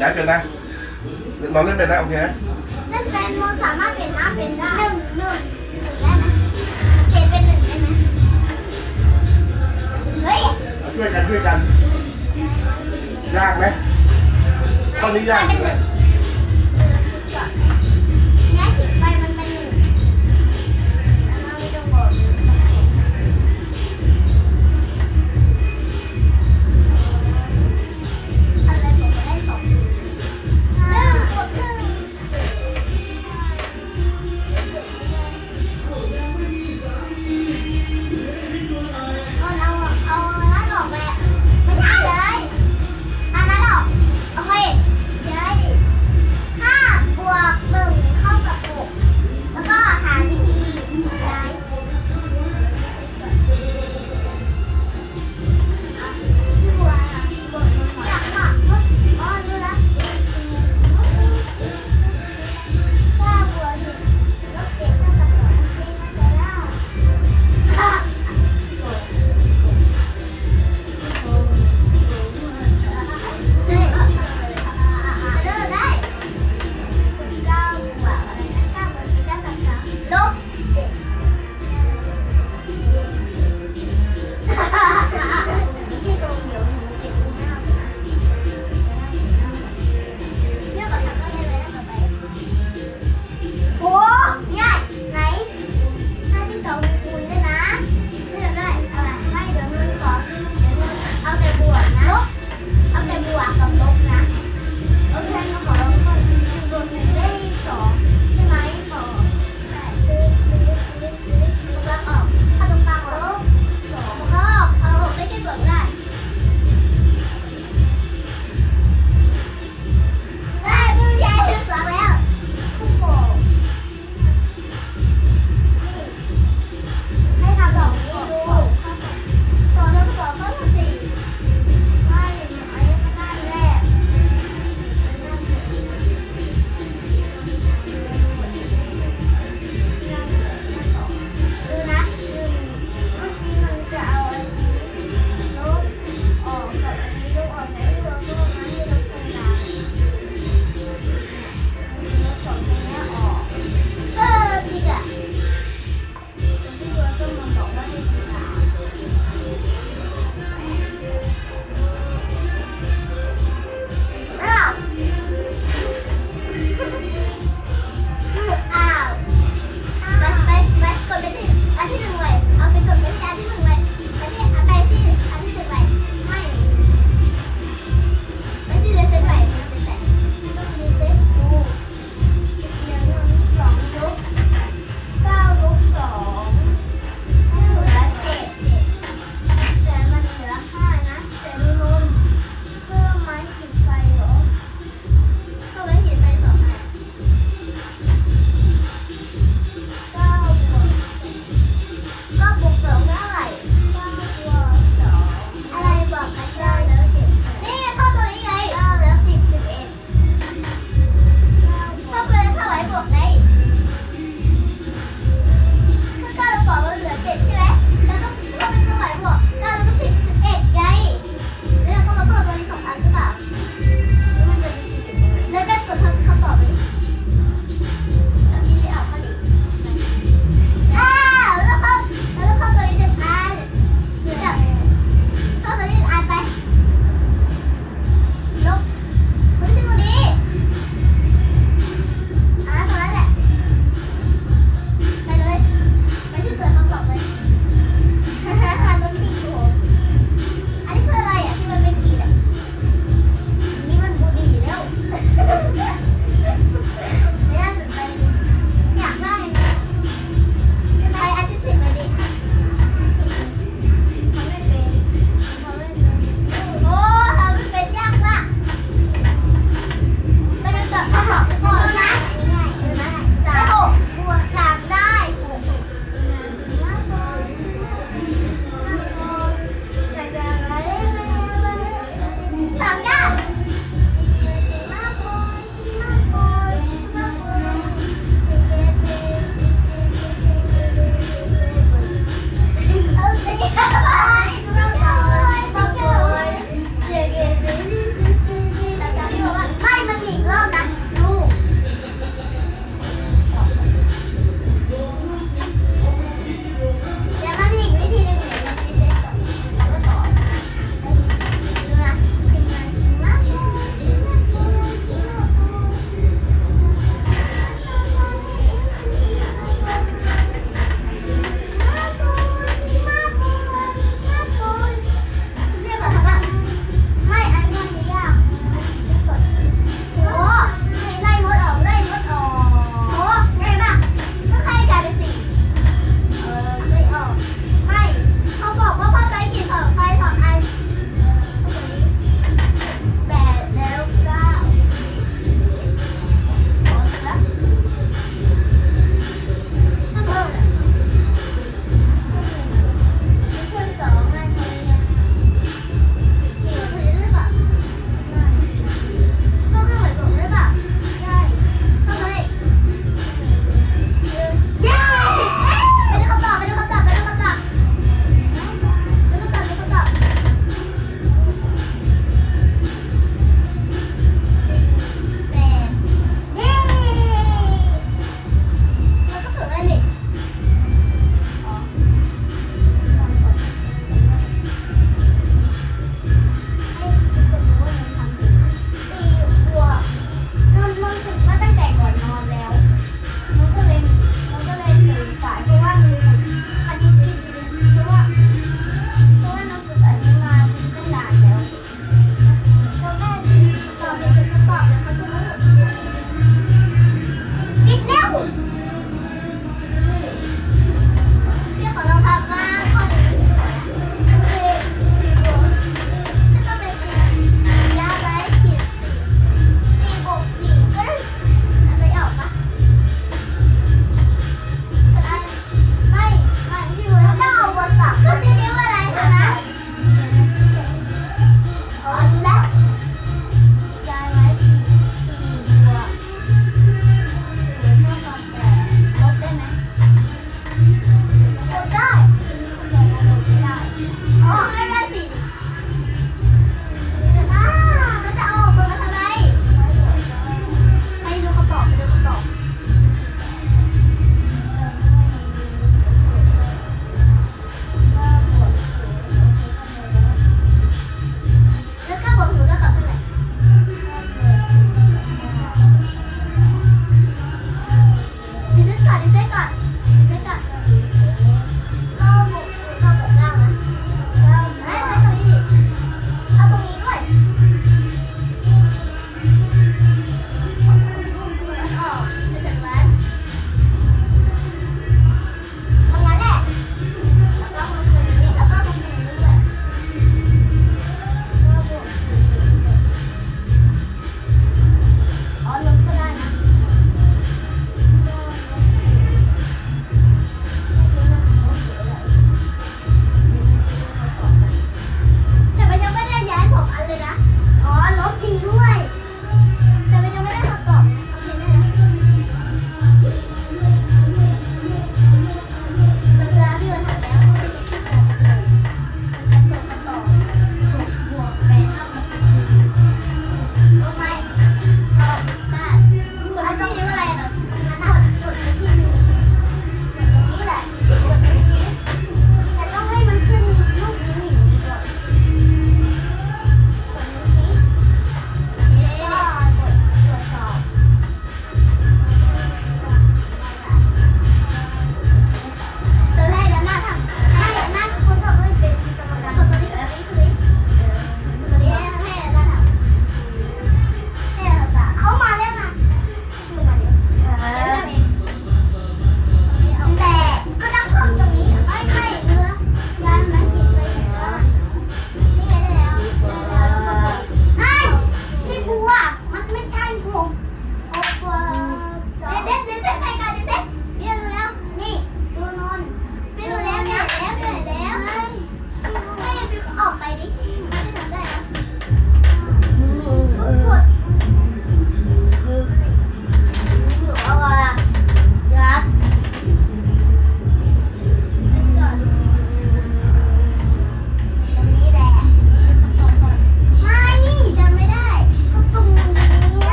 ย้ายเป็นนะน้องเล่นเป็นนะโอเคไหมเล่นเป็นโมสามารถเปลี่ยนน้ำเป็นได้หนึ่งหนึ่งได้ไหมเปลี่ยนเป็นหนึ่งได้ไหมเฮ้ยเอาช่วยกันช่วยกัน ยากไหมตอนนี้ยากใช่ไหม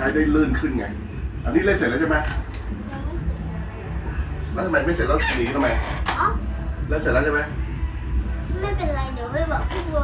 ช้ได้ลื่นขึ้นไง อันนี้เล่นเสร็จแล้วใช่ไหมแล้วทำไมไม่เสร็จแล้วหนีทำไมอ๋อ เล่นเสร็จแล้วใช่ไหม ไม่เป็นไร เดี๋ยวไม่บอกพี่บัว